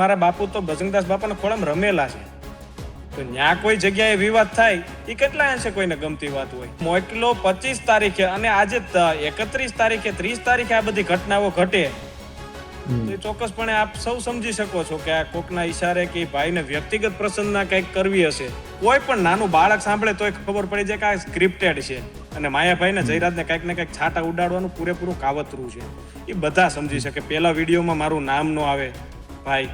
મારા બાપુ તો ભજનદાસ બાપાના ખોળામાં રમેલા છે. તો ન્યા કોઈ જગ્યાએ વિવાદ થાય એ કેટલા અંશે કોઈને ગમતી વાત હોય? મોકલો પચીસ તારીખે અને આજે એકત્રીસ તારીખે ત્રીસ તારીખે આ બધી ઘટનાઓ ઘટે. તો ચોક્કસપણે આપ સૌ સમજી શકો છો કે આ કોકના ઈશારે કે ભાઈને વ્યક્તિગત પ્રસંગના કંઈક કરવી હશે. કોઈ પણ નાનું બાળક સાંભળે તોય ખબર પડી જાય કે આ સ્ક્રિપ્ટેડ છે. અને માયાભાઈને જયરાજને કંઈક ને કંઈક છાટા ઉડાડવાનું પૂરેપૂરું કાવતરું છે. એ બધા સમજી શકે. પહેલા વિડીયોમાં મારું નામ ન આવે. ભાઈ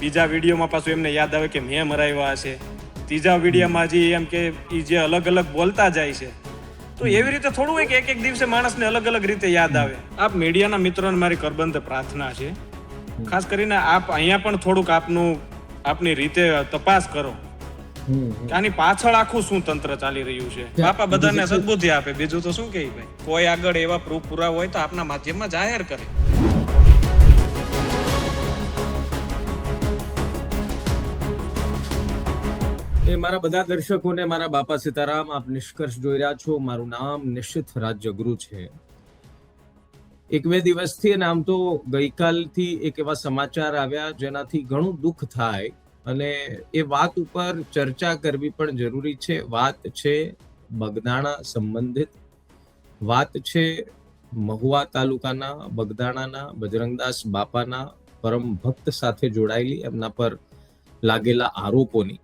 બીજા વિડીયોમાં પાછું એમને યાદ આવે કે મેં મરાવ્યા હશે. ત્રીજા વિડીયોમાં જે એમ કે એ જે અલગ અલગ બોલતા જાય છે. તો એવી રીતે થોડું હોય કે એક એક દિવસે માણસને અલગ અલગ રીતે યાદ આવે. આપ મીડિયાના મિત્રોને મારી કરબંધ પ્રાર્થના છે. ખાસ કરીને આપ અહીંયા પણ થોડુંક આપનું આપની રીતે તપાસ કરો. આની પાછળ આખું શું તંત્ર ચાલી રહ્યું છે? બાપા બધાને સદબુદ્ધિ આપે. બીજું તો શું કહે ભાઈ? કોઈ આગળ એવા પ્રૂફ પુરા હોય તો આપના માધ્યમમાં જાહેર કરે. એ મારા બધા દર્શકોને મારા બાપા સીતારામ, આપ નિષ્કર્ષ જોઈ રહ્યા છો. મારું નામ નિશ્ચિત રાજ્યગુરુ છે. એક બે દિવસથી અને આમ તો ગઈકાલથી એક એવા સમાચાર આવ્યા જેનાથી ઘણું દુઃખ થાય અને એ વાત ઉપર ચર્ચા કરવી પણ જરૂરી છે. વાત છે બગદાણા સંબંધિત. વાત છે મહુવા તાલુકાના બગદાણાના બજરંગદાસ બાપાના પરમ ભક્ત સાથે જોડાયેલી, એમના પર લાગેલા આરોપોની.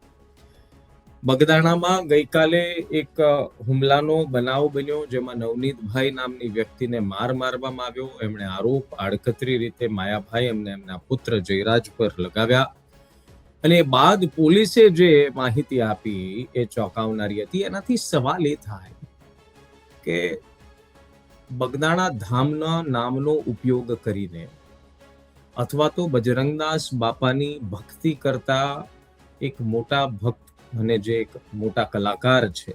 બગદાણામાં ગઈકાલે એક હુમલાનો બનાવ બન્યો જેમાં નવનીતભાઈ નામની વ્યક્તિને માર મારવામાં આવ્યો. એમણે આરોપ આડકતરી રીતે માયાભાઈ એમને એમના પુત્ર જયરાજ પર લગાવ્યા. અને બાદ પોલીસે જે માહિતી આપી એ ચોંકાવનારી હતી. એનાથી સવાલ એ થાય કે બગદાણા ધામના નામનો ઉપયોગ કરીને અથવા તો બજરંગદાસ બાપાની ભક્તિ કરતા એક મોટા ભક્ત અને જે એક મોટા કલાકાર છે,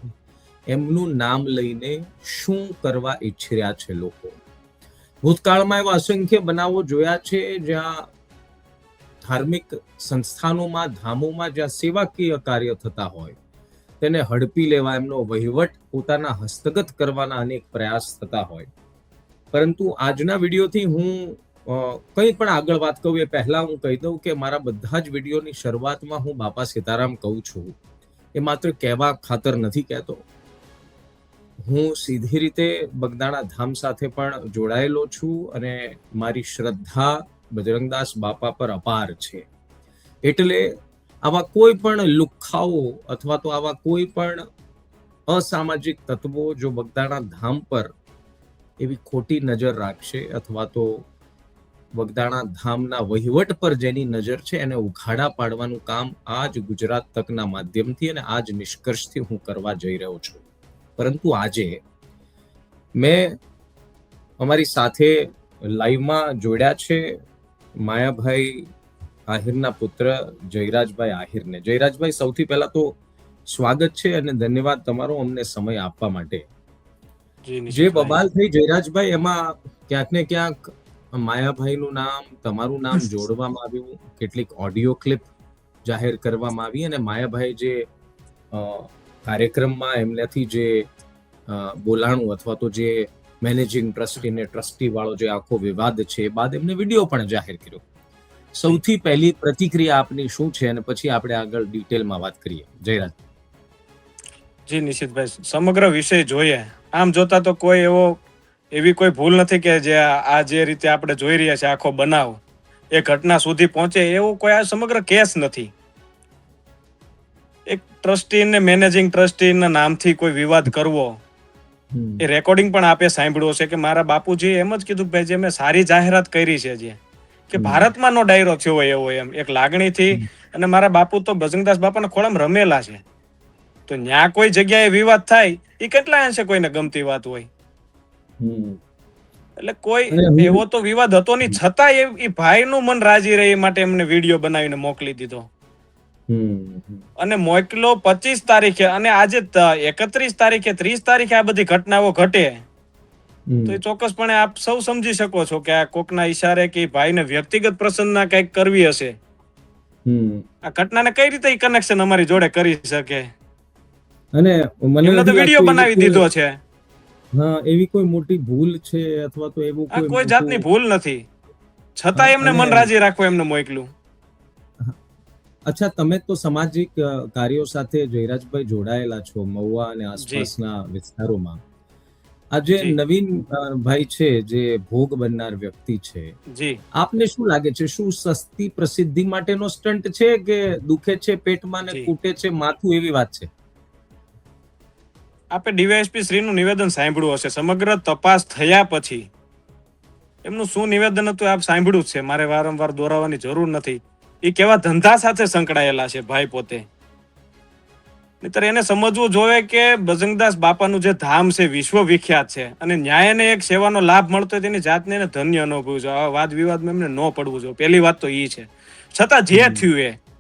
એમનું નામ લઈને શું કરવા ઈચ્છી રહ્યા છે લોકો? ભૂતકાળમાં એવા અસંખ્ય બનાવો જોયા છે, જ્યાં ધાર્મિક સંસ્થાનોમાં, ધામોમાં જ્યાં સેવાકીય કાર્ય થતા હોય, તેને હડપી લેવા એમનો વહીવટ પોતાના હસ્તગત કરવાના અનેક પ્રયાસ થતા હોય. પરંતુ આજના વિડીયોથી હું કંઈ પણ આગળ વાત કહું એ પહેલા હું કહી દઉં કે મારા બધા જ વિડીયોની શરૂઆતમાં હું બાપા સીતારામ કહું છું. એ માત્ર કહેવા ખાતર નથી કહેતો. હું સીધી રીતે બગદાણા ધામ સાથે પણ જોડાયેલો છું અને મારી શ્રદ્ધા બજરંગદાસ બાપા પર અપાર છે. એટલે આવા કોઈ પણ લુખ્ખાઓ અથવા તો આવા કોઈ પણ અસામાજિક તત્વો જો બગદાણા ધામ પર એવી ખોટી નજર રાખશે અથવા તો બગદાણા ધામના વહીવટ પર જેની નજર છે એને ઉઘાડા પાડવાનું કામ આ જ ગુજરાત તકના માધ્યમથી અને આ જ નિષ્કર્ષથી હું કરવા જઈ રહ્યો છું. પરંતુ આજે મેં અમારી સાથે લાઈવમાં જોડ્યા છે માયાભાઈ આહિરના પુત્ર જયરાજભાઈ આહિરને. જયરાજભાઈ સૌથી પહેલા તો સ્વાગત છે અને ધન્યવાદ તમારો અમને સમય આપવા માટે. જે બબાલ થઈ જયરાજભાઈ એમાં ક્યાંક ને ક્યાંક માયાભાઈનું નામ, તમારું નામ જોડવામાં આવ્યું, કેટલીક ઓડિયો ક્લિપ જાહેર કરવામાં આવી અને માયાભાઈ જે કાર્યક્રમમાં એમનાથી જે બોલાણું અથવા તો જે મેનેજિંગ ટ્રસ્ટી ને ટ્રસ્ટી વાળો જે આખો વિવાદ છે એ બાદ એમને વીડિયો પણ જાહેર કર્યો. સૌથી પહેલી પ્રતિક્રિયા આપની શું છે અને પછી આપણે આગળ ડિટેલમાં વાત કરીએ. જયરાજ જી નિશિતભાઈ, સમગ્ર વિષય જોઈએ. આમ જોતા તો કોઈ એવો એવી કોઈ ભૂલ નથી કે જે આ જે રીતે આપણે જોઈ રહ્યા છે આખો બનાવ એ ઘટના સુધી પહોંચે એવું કોઈ આ સમગ્ર કેસ નથી. એક ટ્રસ્ટી ને મેનેજિંગ ટ્રસ્ટી ના નામથી કોઈ વિવાદ કરવો એ રેકોર્ડિંગ પણ આપે સાંભળ્યો છે કે મારા બાપુજી એમ જ કીધું કે ભાઈ જે મેં સારી જાહેરાત કરી છે જે કે ભારતમાં નો ડાયરો થયો હોય એવો એમ એક લાગણીથી અને મારા બાપુ તો ભજનદાસ બાપાના ખોળમ રમેલા છે. તો ન્યા કોઈ જગ્યાએ વિવાદ થાય એ કેટલા અંશે કોઈને ગમતી વાત હોય. એટલે કોઈ એવો તો વિવાદ હતો નહીં. છતાં એ ભાઈનું મન રાજી રહે માટે એમને વીડિયો બનાવીને મોકલી દીધો. અને મોકલો પચીસ તારીખે અને આજે એકત્રીસ તારીખે ત્રીસ તારીખે આ બધી ઘટનાઓ ઘટે. તો એ ચોક્કસપણે આપ સૌ સમજી શકો છો કે આ કોકના ઈશારે કે ભાઈને વ્યક્તિગત પ્રસંગના કંઈક કરવી હશે. આ ઘટનાને કઈ રીતે કનેક્શન અમારી જોડે કરી શકે? અને મને તો વીડિયો બનાવી દીધો છે. હા એવી કોઈ મોટી ભૂલ છે અથવા તો એવું કોઈ કોઈ જાતની ભૂલ નથી. છતાં એમને મન રાજી રાખવું એમને મોકલું. અચ્છા તમે તો સામાજિક કાર્યો સાથે જયરાજભાઈ જોડાયેલા છો મહુવા અને આસપાસના વિસ્તારોમાં. આજે નવીન ભાઈ છે જે ભોગ બનનાર વ્યક્તિ છે. આપને શું લાગે છે? શું સસ્તી પ્રસિદ્ધિ માટેનો સ્ટન્ટ છે કે દુખે છે પેટમાં ને કૂટે છે? માથું એવી વાત છે? આપે ડીવાયએસપી શ્રીનું નિવેદન સાંભળ્યું હશે. સમગ્ર તપાસ થયા પછી. એમનું શું નિવેદન હતું આપ સાંભળ્યું જ છે. મારે વારંવાર દોરાવાની જરૂર નથી. એ કેવા ધંધા સાથે સંકળાયેલા છે ભાઈ પોતે. નહીતર એને સમજવું જોઈએ કે બજરંગદાસ બાપાનું જે ધામ છે વિશ્વ વિખ્યાત છે અને ન્યાયને એક સેવાનો લાભ મળતો હોય તેની જાતને એને ધન્ય અનુભવવું છે. આવા વાદ વિવાદમાં એમને ન પડવું જોઈએ. પહેલી વાત તો એ છે. છતાં જે થયું એ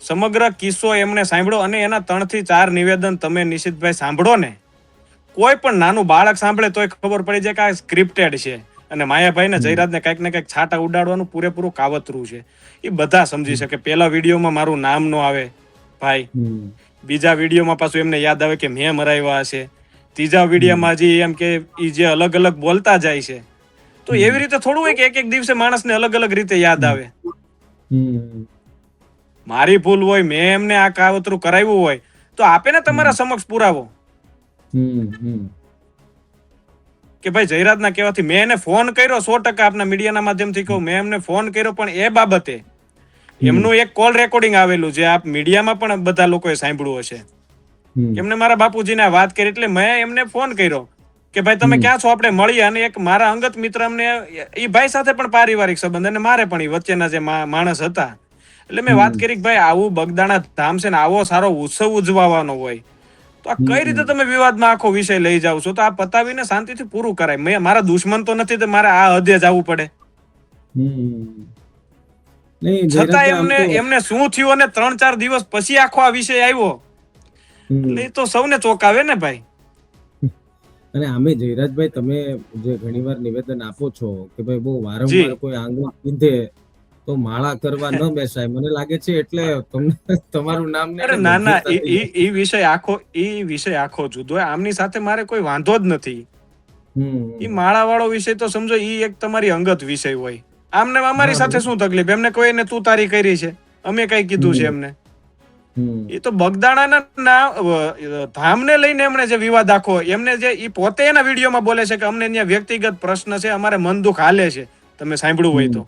સમગ્ર કિસ્સો એમણે સાંભળ્યો અને એના ત્રણથી ચાર નિવેદન તમે નિશિતભાઈ સાંભળો ને. કોઈ પણ નાનું બાળક સાંભળે તોય ખબર પડી જાય કે આ સ્ક્રિપ્ટેડ છે. અને માયાભાઈ ને જયરાજને કંઈક ને કંઈક છાટા ઉડાડવાનું પૂરેપૂરું કાવતરું છે. એ બધા સમજી શકે. પહેલા વિડીયોમાં મારું નામ નો આવે ભાઈ. બીજા વિડીયોમાં પાછું એમને યાદ આવે કે મેં મરાવ્યા હશે. ત્રીજા વિડીયોમાં હજી એમ કે એ જે અલગ અલગ બોલતા જાય છે. તો એવી રીતે થોડું હોય કે એક એક દિવસે માણસને અલગ અલગ રીતે યાદ આવે. મારી ભૂલ હોય મેં એમને આ કાવતરું કરાવ્યું હોય તો આપે ને તમારા સમક્ષ પુરાવો. કે ભાઈ જયરાજના કહેવાથી મેં એને ફોન કર્યો સો ટકા આપના મીડિયાના માધ્યમથી કહું મેં એમને ફોન કર્યો પણ એ બાબતે એમનું એક કોલ રેકોર્ડિંગ આવેલું જે આપ મીડિયામાં પણ બધા લોકોએ સાંભળ્યું હશે. એમને મારા બાપુજીને વાત કરી એટલે મેં એમને ફોન કર્યો કે ભાઈ તમે ક્યાં છો? આપણે મળીએ અને એક મારા અંગત મિત્ર અમને એ ભાઈ સાથે પણ પારિવારિક સંબંધ અને મારે પણ એ વચ્ચેના જે માણસ હતા એટલે મેં વાત કરી કે ભાઈ આવું બગદાણા ધામ છે ને આવો સારો ઉત્સવ ઉજવવાનો હોય તો આ કઈ રીતે તમે વિવાદમાં આખો વિષય લઈ જાવ છો? તો આ પતાવીને શાંતિથી પૂરું કરાય. મેં મારા દુશ્મન તો નથી તો મારે આ હદે જવું પડે. છતાં એમને એમને શું થયું અને ત્રણ ચાર દિવસ પછી આખો આ વિષય આવ્યો? એટલે એ તો સૌને ચોંકાવે ને ભાઈ. અને આમે જયરાજભાઈ તમે જે ઘણીવાર નિવેદન આપો છો કે ભાઈ બહુ વારંવાર કોઈ આંગળી પીંધે તો માળા કરવા ન બેસાય. મને લાગે છે એટલે તમને તમારું નામ અરે ના ના એ વિષય આખો એ વિષય આખો જુદો. આમની સાથે મારે કોઈ વાંધો જ નથી. એ માળા વાળો વિષય તો સમજો એ એક તમારી અંગત વિષય હોય. આમને અમારી સાથે શું તકલીફ? એમને કોઈ એને તું તારી કરી છે. અમે કઈ કીધું છે એમને. એ તો બગદાણાના ના અ, ધામને લઈને એમણે જે વિવાદ આખો એમને જે એ પોતે એના વિડીયોમાં બોલે છે કે અમને ત્યાં વ્યક્તિગત પ્રશ્ન છે અમારે મન દુઃખ હાલે છે. તમે સાંભળ્યું હોય તો.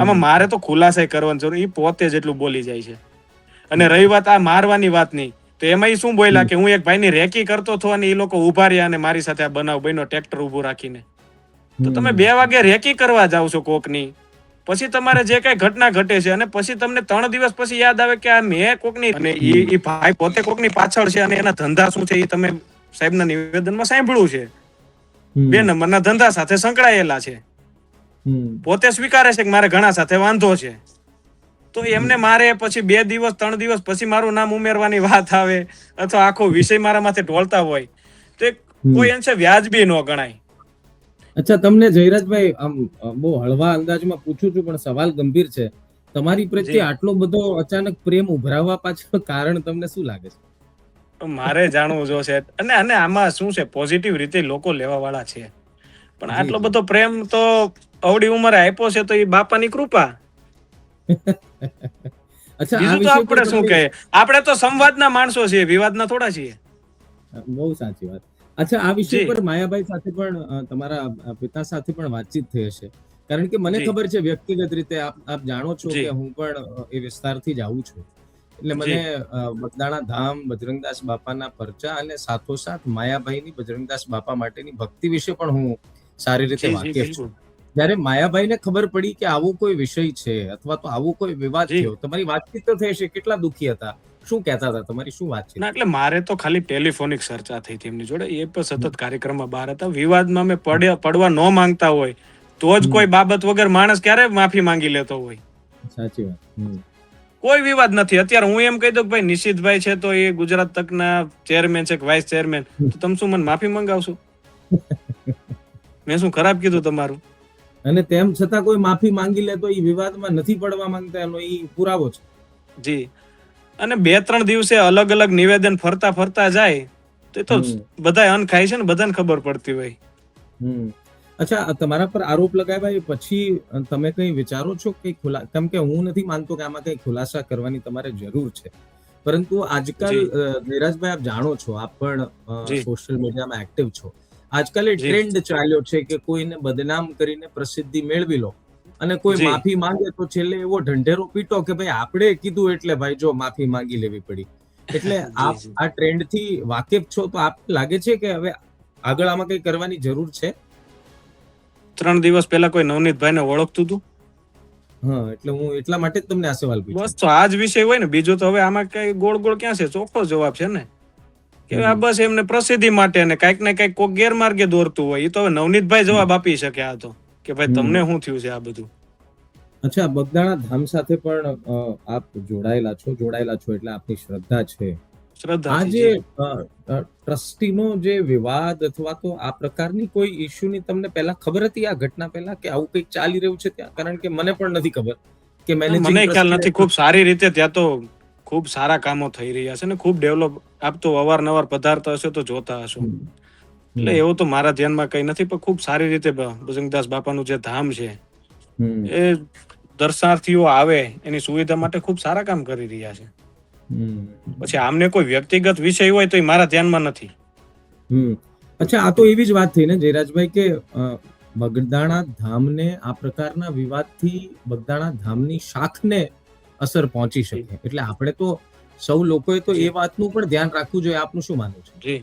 આમાં મારે તો ખુલાસા કરવાની જરૂર એ પોતે જેટલું બોલી જાય છે. અને રહી વાત આ મારવાની વાત નહીં. તો એમાં શું બોલ્યા કે હું એક ભાઈની રેકી કરતો હતો અને એ લોકો ઊભા રહ્યા અને મારી સાથે આ બનાવ બન્યો ટ્રેક્ટર ઉભું રાખીને. તો તમે બે વાગે રેકી કરવા જાવ છો કોકની. પછી તમારે જે કઈ ઘટના ઘટે છે અને પછી તમને ત્રણ દિવસ પછી યાદ આવે કે આ મેં કોકની અને ઈ ભાઈ પોતે કોકની પાછળ છે અને એના ધંધા શું છે એ તમે સાહેબના નિવેદનમાં સાંભળ્યું છે. બે નંબરના ધંધા સાથે સંકળાયેલા છે. પોતે સ્વીકારે છે કે મારે ઘણા સાથે વાંધો છે. તો એમને મારે પછી બે દિવસ ત્રણ દિવસ પછી મારું નામ ઉમેરવાની વાત આવે અથવા આખો વિષય મારા માથે ઢોળતા હોય. તો. કોઈ અંશે વ્યાજબી ન ગણાય. અચ્છા તમને જયરાજભાઈ આમ બહુ હળવા અંદાજમાં પૂછું છું પણ સવાલ ગંભીર છે. તમારી પ્રત્યે આટલો બધો અચાનક પ્રેમ ઉભરાવવા પાછળ કારણ તમને શું લાગે છે? મારે જાણવું જોશે. અને અને આમાં શું છે પોઝિટિવ રીતે લોકો લેવા વાળા છે. પણ આટલો બધો પ્રેમ તો અવડી ઉંમરે આપ્યો છે તો એ બાપાની કૃપા. અચ્છા બીજું તો આપણે શું કહે આપણે તો સંવાદના માણસો છીએ વિવાદના થોડા છીએ. બહુ સાચી વાત. અચ્છા આ વિષય પર માયાભાઈ સાથે પણ તમારા પિતા સાથે પણ વાતચીત થઈ હશે. કારણ કે મને ખબર છે વ્યક્તિગત રીતે આપ આપ જાણો છો કે હું પણ એ વિસ્તારથી જ આવું છું. એટલે મને બગદાણા ધામ બજરંગદાસ બાપાના પરચા અને સાથોસાથ માયાભાઈની બજરંગદાસ બાપા માટેની ભક્તિ વિશે પણ હું સારી રીતે વાકેફ છું. જ્યારે માયાભાઈને ખબર પડી કે આવો કોઈ વિષય છે અથવા તો આવો કોઈ વિવાદ. થયો તમારી વાતચીત તો થઈ છે કેટલા દુખી હતા? શું કહેતા હતા? તમારી શું વાત ના એટલે મારે તો ખાલી ટેલિફોનિક ચર્ચા થઈ હતી એમની જોડે. એ પણ સતત કાર્યક્રમમાં બહાર હતા. વિવાદમાં અમે પડ્યા પડવા ન માંગતા હોય તો જ કોઈ બાબત વગર માણસ ક્યારે માફી માંગી લેતો હોય? સાચી વાત. કોઈ વિવાદ નથી. અત્યારે હું એમ કહી દઉં કે ભાઈ નિશિતભાઈ છે તો એ ગુજરાત તકના ચેરમેન છે કે વાઇસ ચેરમેન તો તમે શું મને માફી મંગાવશો? મેં શું ખરાબ કીધું તમારું? અને તેમ છતાં કોઈ માફી માંગી લે તો એ વિવાદમાં નથી પડવા માંગતા એનો એ પુરાવો છે. જી. અને બે ત્રણ દિવસે અલગ અલગ નિવેદન ફરતા ફરતા જાય તો તો. બધા અન ખાય છે ને બધાને ખબર પડતી હોય. હમ. અચ્છા તમારા પર આરોપ લગાવ્યા એ પછી તમે કઈ વિચારો છો કે ખુલા કેમ કે હું નથી માનતો કે આમાં કઈ ખુલાસા કરવાની તમારે જરૂર છે. પરંતુ આજકાલ નિરાજભાઈ આપ જાણો છો આપ પણ સોશિયલ મીડિયામાં એક્ટિવ છો. આજકાલ એ ટ્રેન્ડ ચાલ્યો છે કે કોઈને બદનામ કરીને પ્રસિદ્ધિ મેળવી લો. અને કોઈ માફી માંગે તો છેલ્લે એવો ઢંઢેરો પીટો કે ભાઈ આપણે કીધું એટલે ભાઈ જો માફી માંગી લેવી પડી. એટલે આપ આ ટ્રેન્ડથી વાકેફ છો તો આપ લાગે છે કે હવે આગળ આમાં કઈ કરવાની જરૂર છે? ત્રણ દિવસ પહેલા કોઈ નવનીતભાઈ ને ઓળખતું હતું હા એટલે હું એટલા માટે જ તમને આ સવાલ પૂછ્યો. બસ તો આ જ વિષય હોય ને બીજો તો હવે આમાં કઈ ગોળ ગોળ ક્યાં છે? ચોખ્ખો જવાબ છે ને. કે આ બસ એમને પ્રસિદ્ધિ માટે ને કંઈક ને કંઈક કોઈક ગેરમાર્ગે દોરતું હોય. એ તો નવનીતભાઈ જવાબ આપી શકે આ તો. કે ભાઈ તમને શું થયું છે આ બધું? અચ્છા બગદાણા ધામ સાથે પણ આપ જોડાયેલા છો જોડાયેલા છો એટલે આપની શ્રદ્ધા છે. શ્રદ્ધા આ જે. ટ્રસ્ટીનો જે વિવાદ અથવા તો આ પ્રકારની કોઈ ઇશ્યુની તમને પહેલા ખબર હતી આ ઘટના પહેલા કે આવું કંઈક ચાલી રહ્યું છે ત્યાં? કારણ કે મને પણ નથી ખબર કે મને ખ્યાલ નથી. ખૂબ સારી રીતે ત્યાં તો ખૂબ સારા કામો થઈ રહ્યા છે ને ખૂબ ડેવલપ આપ તો અવારનવાર પધારતા હશો તો જોતા હશો. એટલે એવું તો મારા ધ્યાનમાં કઈ નથી પણ ખૂબ સારી રીતે બ- બાપાનું જે ધામ છે એ દર્શનાર્થીઓ આવે એની સુવિધા માટે ખૂબ સારા કામ કરી રહ્યા છે. પછી આમને કોઈ વ્યક્તિગત વિષય હોય તો એ મારા ધ્યાનમાં નથી. અચ્છા આ તો એવી જ વાત થઈ ને જયરાજભાઈ કે બગદાણા ધામને આ પ્રકારના વિવાદથી બગદાણા ધામની શાખને અસર પહોંચી શકે. એટલે આપણે તો સૌ લોકોએ તો એ વાતનું પણ ધ્યાન રાખવું જોઈએ. આપનું શું માનવું છે? જી.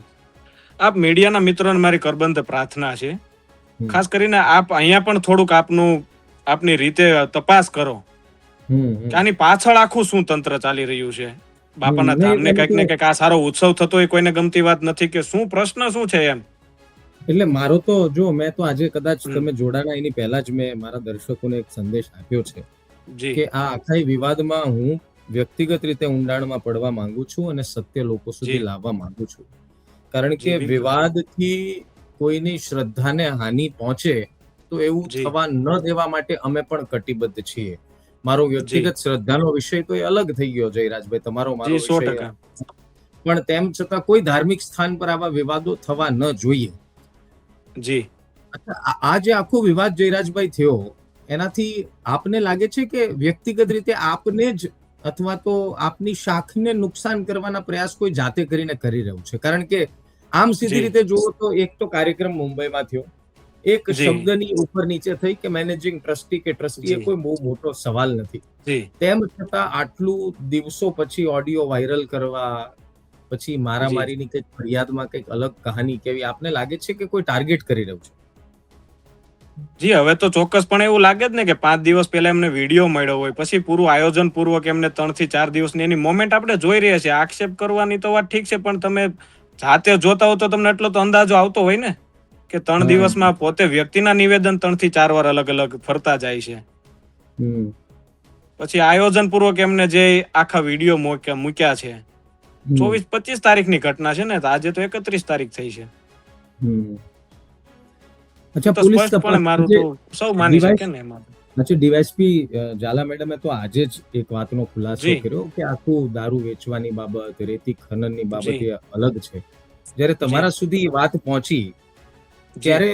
આપ મીડિયાના મિત્રોને મારી કરબંધ પ્રાર્થના છે. ખાસ કરીને આપ અહીંયા પણ થોડુંક આપનું આપની રીતે તપાસ કરો. આની પાછળ આખું શું તંત્ર ચાલી રહ્યું છે? બાપાના ધામને કંઈક ને કંઈક આ સારો ઉત્સવ થતો હોય કોઈને ગમતી વાત નથી કે શું પ્રશ્ન શું છે એમ? એટલે મારો તો જો મેં તો આજે કદાચ તમે જોડાણા એની પહેલા જ મેં મારા દર્શકોને એક સંદેશ આપ્યો છે. કે આ આખા વિવાદમાં હું વ્યક્તિગત રીતે ઊંડાણમાં પડવા માંગુ છું અને સત્ય લોકો સુધી લાવવા માંગુ છું. કારણ કે. વિવાદથી કોઈની શ્રદ્ધાને હાનિ પહોંચે તો એવું થવા ન દેવા માટે અમે પણ કટિબદ્ધ છીએ. મારો વ્યક્તિગત શ્રદ્ધાનો વિષય તો એ અલગ થઈ ગયો જયરાજભાઈ તમારો મારો વિષય પણ તેમ છતાં કોઈ ધાર્મિક સ્થાન પર આવા વિવાદો થવા ન જોઈએ. જી. આ જે આખો વિવાદ જયરાજભાઈ થયો એનાથી આપને લાગે છે કે વ્યક્તિગત રીતે આપને જ અથવા તો આપની શાખને નુકસાન કરવાના પ્રયાસ કોઈ જાતે કરીને કરી રહ્યું છે? કારણ કે આમ સીધી રીતે જુઓ તો એક તો કાર્યક્રમ મુંબઈમાં થયો. એક. શબ્દની ઉપર નીચે થઈ કે મેનેજિંગ ટ્રસ્ટી કે ટ્રસ્ટી એ કોઈ બહુ મોટો સવાલ નથી. તેમ છતાં આટલું દિવસો પછી ઓડિયો વાયરલ કરવા પછી મારામારીની કંઈક ફરિયાદમાં કંઈક અલગ કહાની કેવી આપને લાગે છે કે કોઈ ટાર્ગેટ કરી રહ્યું છે? જી હવે તો ચોક્કસપણે એવું લાગે જ ને કે પાંચ દિવસ પહેલા એમને વીડિયો મળ્યો હોય પછી પૂરું આયોજન પૂર્વક એમને ત્રણથી ચાર દિવસની એની મોમેન્ટ આપણે જોઈ રહ્યા છીએ. આક્ષેપ કરવાની તો વાત ઠીક છે પણ તમે જાતે જોતા હો તો તમને એટલો તો અંદાજો આવતો હોય ને કે ત્રણ. દિવસમાં પોતે વ્યક્તિના નિવેદન ત્રણથી ચાર વાર અલગ અલગ ફરતા જાય છે. પછી આયોજન પૂર્વક એમને જે આખા વીડિયો મૂક્યા છે. ચોવીસ પચીસ તારીખની ઘટના છે ને તો આજે તો એકત્રીસ તારીખ થઈ છે. અચ્છા પોલીસ તપાસ મારું તો સૌ માની શકે ને એમાં અચ્છા ડીવાયસપી ઝાલા મેડમે તો આજે જ એક વાતનો ખુલાસો કર્યો કે આખું દારૂ વેચવાની બાબત રેતી ખનનની બાબત એ અલગ છે. જ્યારે તમારા સુધી વાત પહોંચી ત્યારે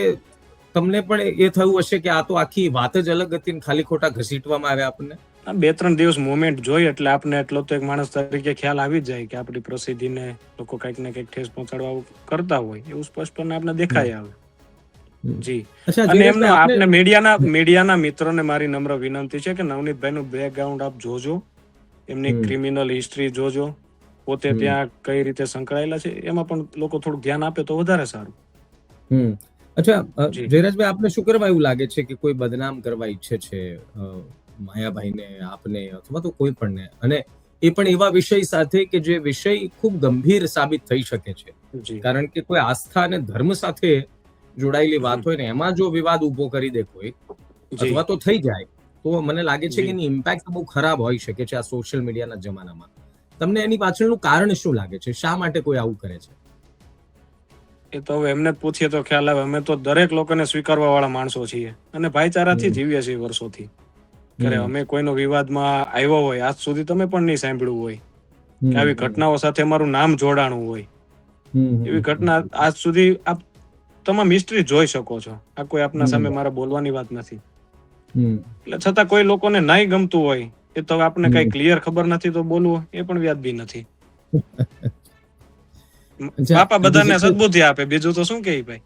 તમને પણ એ થયું હશે કે આ તો આખી વાત જ અલગ હતી ખાલી ખોટા ઘસીટવામાં આવ્યા આપણને? બે ત્રણ દિવસ મોમેન્ટ જોઈ એટલે આપને એટલો તો એક માણસ તરીકે ખ્યાલ આવી જ જાય કે આપણી પ્રસિદ્ધિને લોકો કંઈક ને કંઈક ઠેસ પહોંચાડવા કરતા હોય. એવું સ્પષ્ટ આપને દેખાય આવે. જી. અને આપને- મીડિયાના મીડિયાના મિત્રોને મારી નમ્ર વિનંતી છે કે નવનીતભાઈનું બેકગ્રાઉન્ડ આપ જોજો. એમની ક્રિમિનલ હિસ્ટ્રી જોજો. પોતે ત્યાં કઈ રીતે સંકળાયેલા છે એમાં પણ લોકો થોડું ધ્યાન આપે તો વધારે સારું. હમ. અચ્છા જયરાજભાઈ આપને શું કરવા એવું લાગે છે કે કોઈ બદનામ કરવા ઈચ્છે છે? માયાભાઈને આપને અથવા તો કોઈ પણને? અને એ પણ એવા વિષય સાથે કે જે વિષય ખૂબ ગંભીર સાબિત થઈ શકે છે. કારણ કે કોઈ આસ્થા અને ધર્મ સાથે જોડાયેલી વાત હોય ને એમાં જો વિવાદ ઊભો કરી દે કોઈ અથવા તો થઈ જાય તો મને લાગે છે કે એની ઇમ્પેક્ટ બહુ ખરાબ હોઈ શકે છે આ સોશિયલ મીડિયાના જમાનામાં. તમને એની પાછળનું કારણ શું લાગે છે? શા માટે કોઈ આવું કરે છે? એ તો હવે એમને પૂછીએ તો ખ્યાલ આવે અમે તો દરેક લોકોને સ્વીકારવા વાળા માણસો છીએ અને ભાઈચારાથી. જીવીએ છીએ વર્ષોથી. ત્યારે હમ. અમે કોઈનો વિવાદમાં આવ્યો હોય આજ સુધી તમે પણ નહીં સાંભળ્યું હોય. કે આવી ઘટનાઓ સાથે અમારું નામ જોડાણું હોય. એવી ઘટના આજ સુધી આપ તમામ મિસ્ટ્રી જોઈ શકો છો. આ કોઈ આપના. સામે મારા બોલવાની વાત નથી. એટલે છતાં કોઈ લોકોને નહીં ગમતું હોય એ તો આપને કઈ ક્લિયર ખબર નથી તો બોલવું એ પણ વ્યાજબી નથી. બાપા બધાને સદબુદ્ધિ આપે બીજું તો શું કે ભાઈ?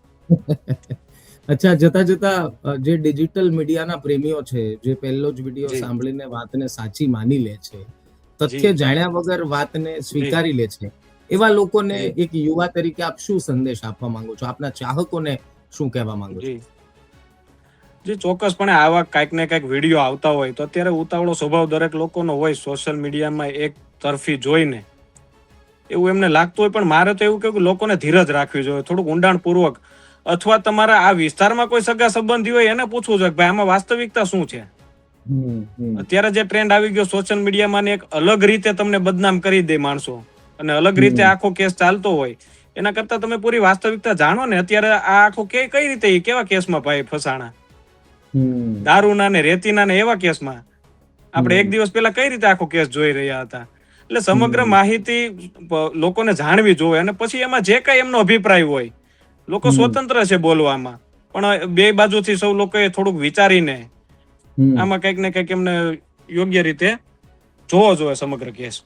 અચ્છા જતા જતા જે ડિજિટલ મીડિયાના પ્રેમીઓ છે જે પહેલો જ વીડિયો. સાંભળીને વાતને સાચી માની લે છે તથ્ય જાણ્યા વગર વાતને સ્વીકારી લે છે એવા લોકોને એક યુવા તરીકે આપ શું સંદેશ આપવા માંગો છો? આપના ચાહકોને શું કહેવા માંગો છો? જી. ચોક્કસપણે આવા કાંઈક ને કાંઈક વીડિયો આવતા હોય તો અત્યારે ઉતાવળો સ્વભાવ દરેક લોકોનો હોય સોશિયલ મીડિયામાં એક તરફી જોઈને. એવું એમને લાગતું હોય પણ મારે તો એવું કેવું કે લોકોને ધીરજ રાખવી જોઈએ થોડુંક ઊંડાણપૂર્વક. અથવા તમારા આ વિસ્તારમાં કોઈ સગા સંબંધી હોય એને પૂછવું જોઈએ ભાઈ આમાં વાસ્તવિકતા શું છે? અત્યારે જે ટ્રેન્ડ આવી ગયો સોશિયલ મીડિયામાં ને એક અલગ રીતે તમને બદનામ કરી દે માણસો. અને અલગ રીતે આખો કેસ ચાલતો હોય. એના કરતા તમે પૂરી વાસ્તવિકતા જાણો ને અત્યારે આ આખો કે કઈ રીતે કેવા કેસમાં ભાઈ ફસાણા? દારૂના ને રેતીના ને એવા કેસમાં? આપણે. એક દિવસ પહેલા કઈ રીતે આખો કેસ જોઈ રહ્યા હતા? એટલે સમગ્ર માહિતી લોકોને જાણવી જોઈએ અને પછી એમાં જે કઈ એમનો અભિપ્રાય હોય લોકો સ્વતંત્ર છે બોલવામાં. પણ બે બાજુથી સૌ લોકોએ થોડુંક વિચારીને આમાં કંઈક ને કંઈક એમને યોગ્ય રીતે જોવો જોઈએ સમગ્ર કેસ.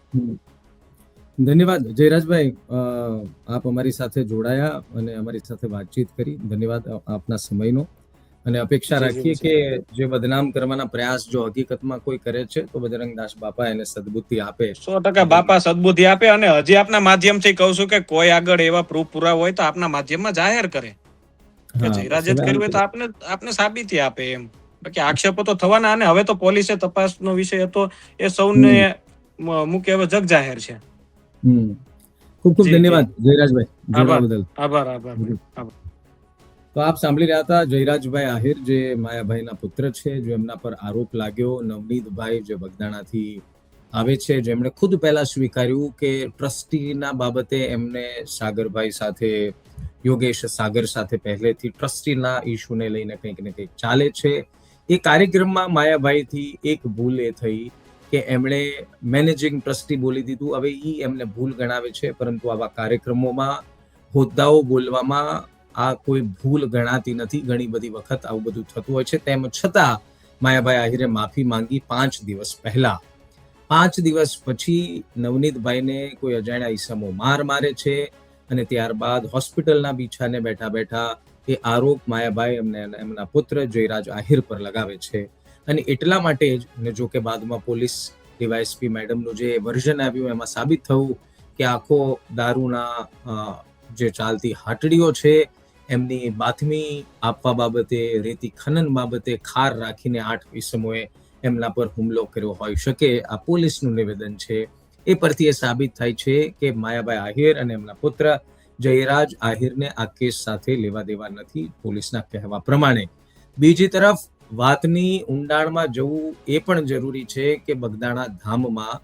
ધન્યવાદ. જયરાજભાઈ આપ અમારી સાથે જોડાયા અને અમારી સાથે વાતચીત કરી. ધન્યવાદ આપના સમયનો. અને અપેક્ષા રાખીએ કે જે બદનામ કરવાના પ્રયાસ જો હકીકતમાં કોઈ કરે છે તો બજરંગદાસ બાપા એને સદબુદ્ધિ આપે. સો ટકા બાપા સદબુદ્ધિ આપે અને હજી આપના માધ્યમથી કહું છું કે કોઈ આગળ એવા પ્રૂફ પુરા હોય તો આપના માધ્યમમાં જાહેર કરે. કે હા, જ કર્યું હોય તો આપને આપને સાબિતી આપે એમ. બાકી આક્ષેપો તો થવાના અને હવે તો પોલીસે તપાસનો વિષય હતો. એ સૌને મૂકે હવે જગ જાહેર છે. ખૂબ ખૂબ. ધન્યવાદ જયરાજભાઈ આભાર. આભાર આભાર તો આપ સાંભળી રહ્યા હતા જયરાજભાઈ આહિર જે માયાભાઈના પુત્ર છે જો એમના પર આરોપ લાગ્યો નવનીતભાઈ જે બગદાણાથી આવે છે જેમણે ખુદ પહેલા સ્વીકાર્યું કે ટ્રસ્ટીના બાબતે એમને સાગરભાઈ સાથે યોગેશ સાગર સાથે પહેલેથી ટ્રસ્ટીના ઇસ્યુને લઈને કંઈક ને કંઈક ચાલે છે એ કાર્યક્રમમાં માયાભાઈથી એક ભૂલ એ થઈ કે એમણે મેનેજિંગ ટ્રસ્ટી બોલી દીધું. હવે એ એમને ભૂલ ગણાવે છે, પરંતુ આવા કાર્યક્રમોમાં, હોદ્દાઓ બોલવામાં આ કોઈ ભૂલ ગણાતી નથી. ઘણી બધી વખત આવું બધું થતું હોય છે. તેમ છતાં માયાભાઈ આહિરે માફી માંગી પાંચ દિવસ પહેલા. પાંચ દિવસ પછી નવનીતભાઈને કોઈ અજાણ્યા ઈસમો માર મારે છે અને ત્યારબાદ હોસ્પિટલના બીછાને બેઠા બેઠા એ આરોપ માયાભાઈ એમને એમના પુત્ર જયરાજ આહિર પર લગાવે છે. અને એટલા માટે જ ને જો કે બાદમાં પોલીસ ડીવાયએસપી મેડમનું જે વર્ઝન આવ્યું, એમાં સાબિત થયું કે આખો દારૂના જે ચાલતી હાટડીઓ છે, એમની બાતમી આપવા બાબતે, રેતી ખનન બાબતે ખાર રાખીને આઠ ઈસમોએ એમના પર હુમલો કર્યો હોઈ શકે, આ પોલીસનું નિવેદન છે. એ પરથી એ સાબિત થાય છે કે માયાભાઈ આહિર અને એમના પુત્ર જયરાજ આહિરને આ કેસ સાથે લેવા દેવા નથી પોલીસના કહેવા પ્રમાણે. બીજી તરફ વાતની ઊંડાણમાં જવું એ પણ જરૂરી છે કે બગદાણા ધામમાં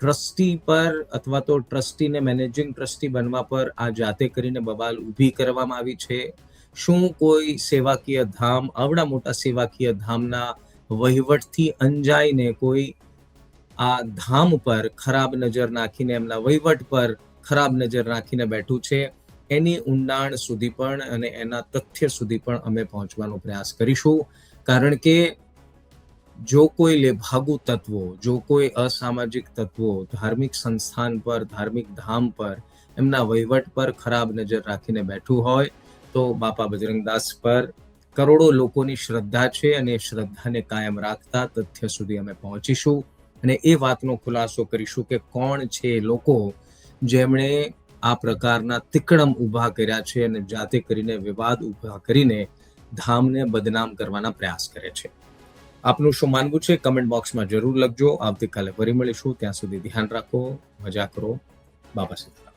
ટ્રસ્ટી પર અથવા તો ટ્રસ્ટીને મેનેજિંગ ટ્રસ્ટી બનવા પર આ જાતે કરીને બબાલ ઊભી કરવામાં આવી છે. શું કોઈ સેવાકીય ધામ, આવડા મોટા સેવાકીય ધામના વહીવટથી અંજાઈને કોઈ આ ધામ પર ખરાબ નજર નાખીને, એમના વહીવટ પર ખરાબ નજર નાખીને બેઠું છે? એની ઊંડાણ સુધી પણ અને એના તથ્ય સુધી પણ અમે પહોંચવાનો પ્રયાસ કરીશું. કારણ કે જો કોઈ લેભાગુ તત્વો, જો કોઈ અસામાજિક તત્વો, ધાર્મિક સંસ્થાન પર, ધાર્મિક ધામ પર એમના વહીવટ પર ખરાબ નજર રાખીને બેઠું હોય, તો બાપા બજરંગદાસ પર કરોડો લોકોની શ્રદ્ધા છે અને શ્રદ્ધાને કાયમ રાખતા તથ્ય સુધી અમે પહોંચીશું. અને એ વાતનો ખુલાસો કરીશું કે કોણ છે લોકો જેમણે આ પ્રકારના તિકડમ ઊભા કર્યા છે અને જાતે કરીને વિવાદ ઊભા કરીને ધામને બદનામ કરવાના પ્રયાસ કરે છે. આપનું શું માનવું છે? કમેન્ટ બોક્સમાં જરૂર લખજો. આવતીકાલે ફરી મળીશું. ત્યાં સુધી ધ્યાન રાખો, મજા કરો. બાબા સીતારામ